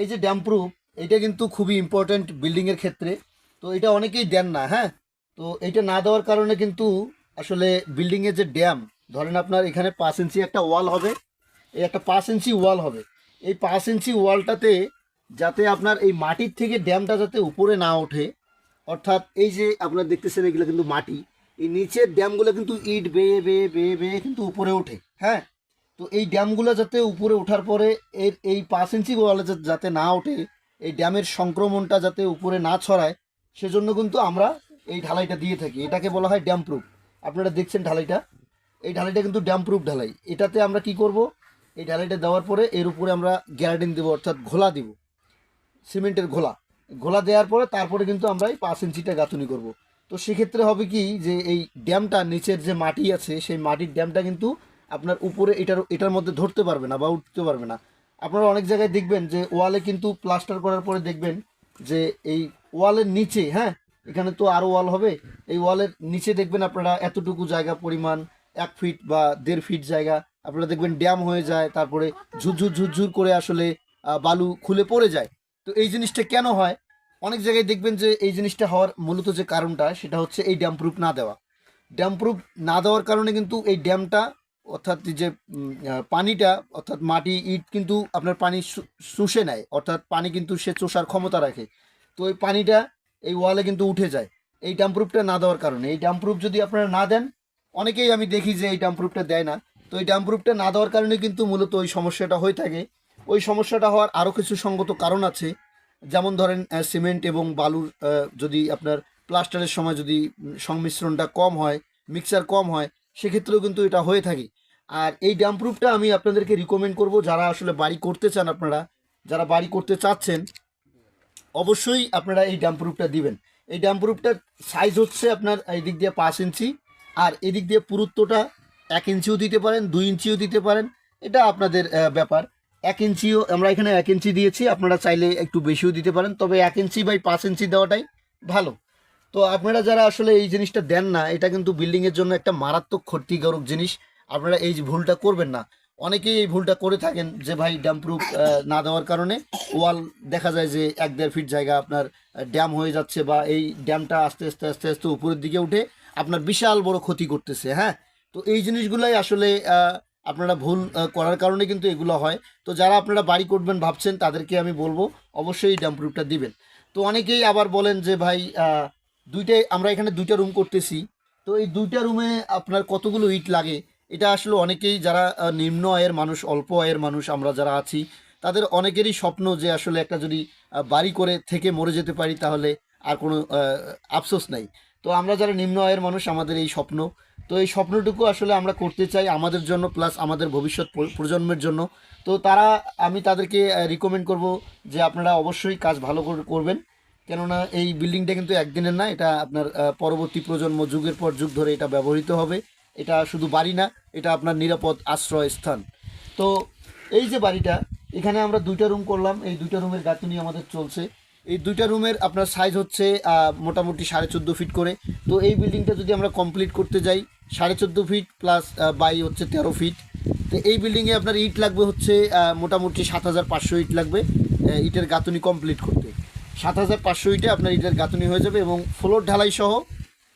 এই যে dam proof এটা কিন্তু খুবই ইম্পর্ট্যান্ট বিল্ডিংয়ের ক্ষেত্রে। তো এটা অনেকেই দেন না হ্যাঁ? তো এটা না দেওয়ার কারণে কিন্তু আসলে বিল্ডিংয়ের যে ড্যাম ধরেন আপনার এখানে পাঁচ ইঞ্চি একটা ওয়াল হবে, এই একটা পাঁচ ইঞ্চি ওয়াল হবে। এই পাঁচ ইঞ্চি ওয়ালটাতে যাতে আপনার এই মাটির থেকে ড্যামটা যাতে উপরে না ওঠে, অর্থাৎ এই যে আপনার দেখতেছেন এগুলো কিন্তু মাটি, এই নিচের ড্যামগুলো কিন্তু ইট বেয়ে বেয়ে বেয়ে বেয়ে কিন্তু উপরে ওঠে হ্যাঁ? তো এই ড্যামগুলো যাতে উপরে ওঠার পরে এর এই পাঁচ ইঞ্চি ওয়ালে যা- যাতে না ওঠে, এই ড্যামের সংক্রমণটা যাতে উপরে না ছড়ায়, সেজন্য কিন্তু আমরা এই ঢালাইটা দিয়ে থাকি। এটাকে বলা হয় ড্যাম প্রুফ। আপনারা দেখছেন ঢালাইটা? এই ঢালাইটা কিন্তু ড্যাম প্রুফ ঢালাই। এটাতে আমরা কি করব? এই ঢালাইটা দেওয়ার পরে এর উপরে আমরা গ্যারাডিন দেবো, অর্থাৎ ঘোলা দিব। সিমেন্টের ঘোলা। ঘোলা দেওয়ার পরে তারপরে কিন্তু আমরা এই পাঁচ ইঞ্চিটা গাঁথুনি করব। তো সেক্ষেত্রে হবে কি যে এই ড্যামটা নিচের যে মাটি আছে, সেই মাটির ড্যামটা কিন্তু আপনার উপরে এটার এটার মধ্যে ধরতে পারবে না বা উঠতে পারবে না। আপনারা অনেক জায়গায় দেখবেন যে ওয়ালে কিন্তু প্লাস্টার করার পরে দেখবেন যে এই ওয়ালের নিচে হ্যাঁ এখানে তো আরও ওয়াল হবে, এই ওয়ালের নিচে দেখবেন আপনারা এতটুকু জায়গা পরিমাণ, এক ফিট বা দেড় ফিট জায়গা, আপনারা দেখবেন ড্যাম হয়ে যায়, তারপরে ঝুরঝুর ঝুরঝুর করে আসলে বালু খুলে পড়ে যায়। তো এই জিনিসটা কেন হয়? অনেক জায়গায় দেখবেন যে এই জিনিসটা হওয়ার মূলত যে কারণটা, সেটা হচ্ছে এই ড্যাম প্রুফ না দেওয়া। ড্যাম প্রুফ না দেওয়ার কারণে কিন্তু এই ড্যামটা অর্থাৎ যে পানিটা, অর্থাৎ মাটি, ইট কিন্তু আপনার পানি শুষে নেয়, অর্থাৎ পানি কিন্তু সে চোষার ক্ষমতা রাখে। তো ওই পানিটা এই ওয়ালে কিন্তু উঠে যায়। এই ড্যাম প্রুফটা না দেওয়ার কারণে। এই ড্যাম প্রুফ যদি আপনারা না দেন, অনেকেই আমি দেখি যে এই ড্যাম প্রুফটা দেয় না। তো এই ড্যাম প্রুফটা না দেওয়ার কারণে কিন্তু মূলত ওই সমস্যাটা হয়ে থাকে। ওই সমস্যাটা হওয়ার আরও কিছু সঙ্গত কারণ আছে। যেমন ধরেন সিমেন্ট এবং বালুর যদি আপনার প্লাস্টারের সময় যদি সংমিশ্রণটা কম হয়, মিক্সার কম হয়, সেক্ষেত্রেও কিন্তু এটা হয়ে থাকে। আর এই ড্যাম প্রুফটা আমি আপনাদেরকে রিকমেন্ড করব, যারা আসলে বাড়ি করতে চান আপনারা, যারা বাড়ি করতে চাচ্ছেন, অবশ্যই আপনারা এই ড্যাম প্রুফটা দিবেন। এই ড্যাম প্রুফটার সাইজ হচ্ছে আপনার এই দিক দিয়ে পাঁচ ইঞ্চি, আর এদিক দিয়ে পুরুত্বটা এক ইঞ্চিও দিতে পারেন, দুই ইঞ্চিও দিতে পারেন, এটা আপনাদের ব্যাপার। এক ইঞ্চিও, আমরা এখানে এক ইঞ্চি দিয়েছি, আপনারা চাইলে একটু বেশিও দিতে পারেন, তবে এক ইঞ্চি বাই পাঁচ ইঞ্চি দেওয়াটাই ভালো। তো আপনারা যারা আসলে এই জিনিসটা দেন না, এটা কিন্তু বিল্ডিংয়ের জন্য একটা মারাত্মক ক্ষতিকারক জিনিস। আপনারা এই ভুলটা করবেন না। অনেকেই এই ভুলটা করে থাকেন যে, ভাই ড্যাম প্রুফ না দেওয়ার কারণে ওয়াল দেখা যায় যে, এক, দেড় ফিট জায়গা আপনার ড্যাম হয়ে যাচ্ছে বা এই ড্যামটা আস্তে আস্তে আস্তে আস্তে উপরের দিকে উঠে আপনার বিশাল বড় ক্ষতি করতেছে। হ্যাঁ? তো এই জিনিসগুলাই আসলে আপনারা ভুল করার কারণে কিন্তু এগুলো হয়। তো যারা আপনারা বাড়ি করবেন ভাবছেন, তাদেরকে আমি বলব, অবশ্যই ড্যাম প্রুফটা দিবেন। তো অনেকেই আবার বলেন যে, ভাই দুইটাই, আমরা এখানে দুইটা রুম করতেছি। তো এই দুইটা রুমে আপনার কতগুলো ইট লাগে? এটা আসলে অনেকেই যারা নিম্ন আয়ের মানুষ, অল্প আয়ের মানুষ আমরা যারা আছি, তাদের অনেকেরই স্বপ্ন যে আসলে একটা যদি বাড়ি করে থেকে মরে যেতে পারি তাহলে আর কোনো আফসোস নাই। তো আমরা যারা নিম্ন আয়ের মানুষ, আমাদের এই স্বপ্ন। তো এই স্বপ্নটুকু আসলে আমরা করতে চাই আমাদের জন্য প্লাস আমাদের ভবিষ্যৎ প্রজন্মের জন্য। তো তারা, আমি তাদেরকে রিকমেন্ড করব যে আপনারা অবশ্যই কাজ ভালো করে করবেন। কেননা এই বিল্ডিংটা কিন্তু একদিনের না, এটা আপনার পরবর্তী প্রজন্ম যুগের পর যুগ ধরে এটা ব্যবহৃত হবে। এটা শুধু বাড়ি না, এটা আপনার নিরাপদ আশ্রয় স্থান। তো এই যে বাড়িটা, এখানে আমরা দুইটা রুম করলাম, এই দুইটা রুমের গাঁথুনি আমাদের চলছে। এই দুইটা রুমের আপনার সাইজ হচ্ছে মোটামুটি সাড়ে চোদ্দ ফিট করে। তো এই বিল্ডিংটা যদি আমরা কমপ্লিট করতে যাই, সাড়ে চোদ্দ ফিট প্লাস বাই হচ্ছে তেরো ফিট তো এই বিল্ডিংয়ে আপনার ইট লাগবে হচ্ছে মোটামুটি সাত হাজার পাঁচশো ইট লাগবে ইটের গাঁথুনি কমপ্লিট করতে। সাত হাজার পাঁচশো ইটে আপনার ইটের গাঁথুনি হয়ে যাবে এবং ফ্লোর ঢালাই সহ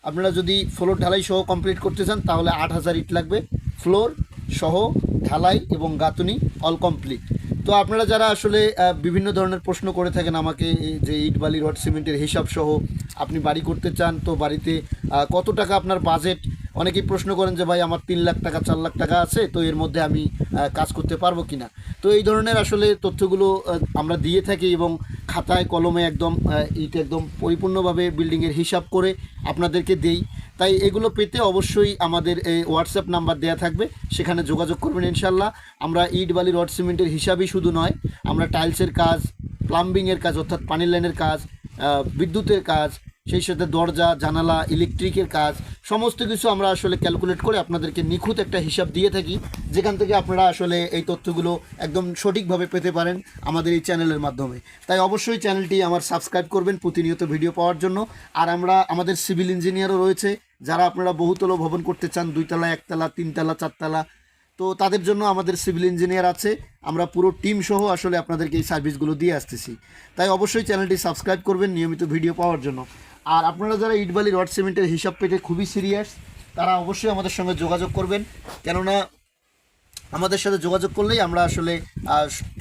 আপনারা যদি ফ্লোর ঢালাই সহ কমপ্লিট করতে চান, তাহলে আট হাজার ইট লাগবে। ফ্লোর সহ ঢালাই এবং গাঁথুনি অল কমপ্লিট তো আপনারা যারা আসলে বিভিন্ন ধরনের প্রশ্ন করে থাকেন আমাকে যে ইট বালি, রড, সিমেন্টের হিসাব সহ আপনি বাড়ি করতে চান, তো বাড়িতে কত টাকা আপনার বাজেট অনেকেই প্রশ্ন করেন যে, ভাই, আমার তিন লাখ টাকা, চার লাখ টাকা আছে, তো এর মধ্যে আমি কাজ করতে পারব কিনা? তো এই ধরনের আসলে তথ্যগুলো আমরা দিয়ে থাকি এবং খাতায়, কলমে একদম ইট একদম পরিপূর্ণভাবে বিল্ডিংয়ের হিসাব করে আপনাদেরকে দেই। তাই এগুলো পেতে অবশ্যই আমাদের এই হোয়াটসঅ্যাপ নাম্বার দেওয়া থাকবে, সেখানে যোগাযোগ করবেন ইনশাল্লাহ আমরা ইট, বালি, রড, সিমেন্টের হিসাবই শুধু নয়, আমরা টাইলসের কাজ, প্লাম্বিংয়ের কাজ, অর্থাৎ পানির লাইনের কাজ বিদ্যুতের কাজ সেই সাথে দরজা জানালা ইলেকট্রিকের কাজ সমস্ত কিছু আমরা আসলে ক্যালকুলেট করে আপনাদেরকে নিখুঁত একটা হিসাব দিয়ে থাকি। যেখান থেকে আপনারা আসলে এই তথ্যগুলো একদম সঠিকভাবে পেতে পারেন আমাদের এই চ্যানেলের মাধ্যমে। তাই অবশ্যই চ্যানেলটি আমার সাবস্ক্রাইব করবেন প্রতিনিয়ত ভিডিও পাওয়ার জন্য। আর আমরা আমাদের সিভিল ইঞ্জিনিয়ারও রয়েছে যারা আপনারা বহুতল ভবন করতে চান দুইতলা একতলা তিনতলা চারতলা। তো তো তাদের জন্য আমাদের সিভিল ইঞ্জিনিয়ার আছে। আমরা পুরো টিম সহ আসলে আপনাদেরকে এই সার্ভিসগুলো দিয়ে আসতেছি। তাই অবশ্যই চ্যানেলটি সাবস্ক্রাইব করবেন নিয়মিত ভিডিও পাওয়ার জন্য। আর আপনারা যারা ইটবালি রড সিমেন্টের হিসাব পেতে খুবই সিরিয়াস, তারা অবশ্যই আমাদের সঙ্গে যোগাযোগ করবেন। কেননা আমাদের সাথে যোগাযোগ করলেই আমরা আসলে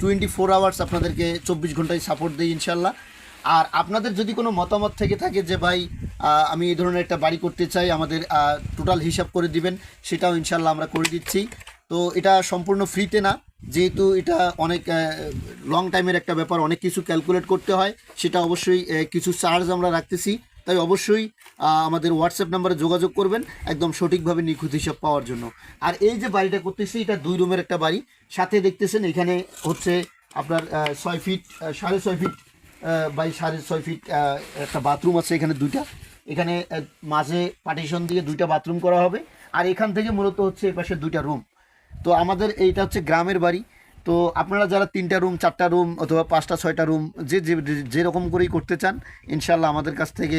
টোয়েন্টি ফোর আওয়ার্স আপনাদেরকে চব্বিশ ঘন্টায় সাপোর্ট দিই ইনশাল্লাহ আর আপনাদের যদি কোনো মতামত থেকে থাকে যে, ভাই আমি এই ধরনের একটা বাড়ি করতে চাই, আমাদের টোটাল হিসাব করে দিবেন, সেটাও ইনশাল্লাহ আমরা করে দিচ্ছি। তো এটা সম্পূর্ণ ফ্রিতে না, যেহেতু এটা অনেক লং টাইমের একটা ব্যাপার, অনেক কিছু ক্যালকুলেট করতে হয়, সেটা অবশ্যই কিছু চার্জ আমরা রাখতেছি। তাই অবশ্যই আমাদের হোয়াটসঅ্যাপ নাম্বারে যোগাযোগ করবেন একদম সঠিকভাবে নিখুঁত হিসাব পাওয়ার জন্য। আর এই যে বাড়িটা করতেছি, এটা দুই রুমের একটা বাড়ি। সাথে দেখতেছেন, এখানে হচ্ছে আপনার ছয় ফিট সাড়ে ছয় ফিট বাই সাড়ে ছয় ফিট একটা বাথরুম আছে এখানে দুইটা। এখানে মাঝে পার্টিশন দিয়ে দুইটা বাথরুম করা হবে। আর এখান থেকে মূলত হচ্ছে এপাশে দুইটা রুম তো আমাদের এইটা হচ্ছে গ্রামের বাড়ি। তো আপনারা যারা তিনটা রুম চারটা রুম অথবা পাঁচটা, ছয়টা রুম যে যে যেরকম করেই করতে চান ইনশাল্লাহ আমাদের কাছ থেকে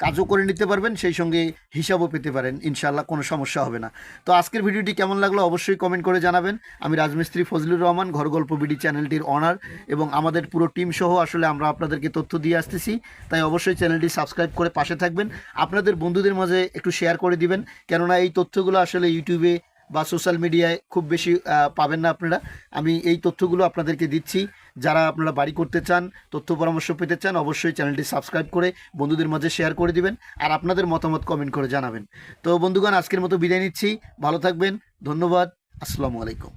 কাজও করে নিতে পারবেন, সেই সঙ্গে হিসাবও পেতে পারেন ইনশাল্লাহ কোনো সমস্যা হবে না। তো আজকের ভিডিওটি কেমন লাগল অবশ্যই কমেন্ট করে জানাবেন। আমি রাজমিস্ত্রি ফজলুর রহমান ঘর গল্প বিডি চ্যানেলটির অনার এবং আমাদের পুরো টিম সহ আসলে আমরা আপনাদেরকে তথ্য দিয়ে আসতেছি। তাই অবশ্যই চ্যানেলটি সাবস্ক্রাইব করে পাশে থাকবেন। আপনাদের বন্ধুদের মাঝে একটু শেয়ার করে দিবেন। কেননা এই তথ্যগুলো আসলে ইউটিউবে বা সোশ্যাল মিডিয়ায় খুব বেশি পাবেন না আপনারা। আমি এই তথ্যগুলো আপনাদেরকে দিচ্ছি। যারা আপনারা বাড়ি করতে চান, তথ্য পরামর্শ পেতে চান, অবশ্যই চ্যানেলটি সাবস্ক্রাইব করে বন্ধুদের মাঝে শেয়ার করে দিবেন আর আপনাদের মতামত কমেন্ট করে জানাবেন। তো বন্ধুগণ, আজকের মতো বিদায় নিচ্ছি। ভালো থাকবেন। ধন্যবাদ। আসসালামু আলাইকুম।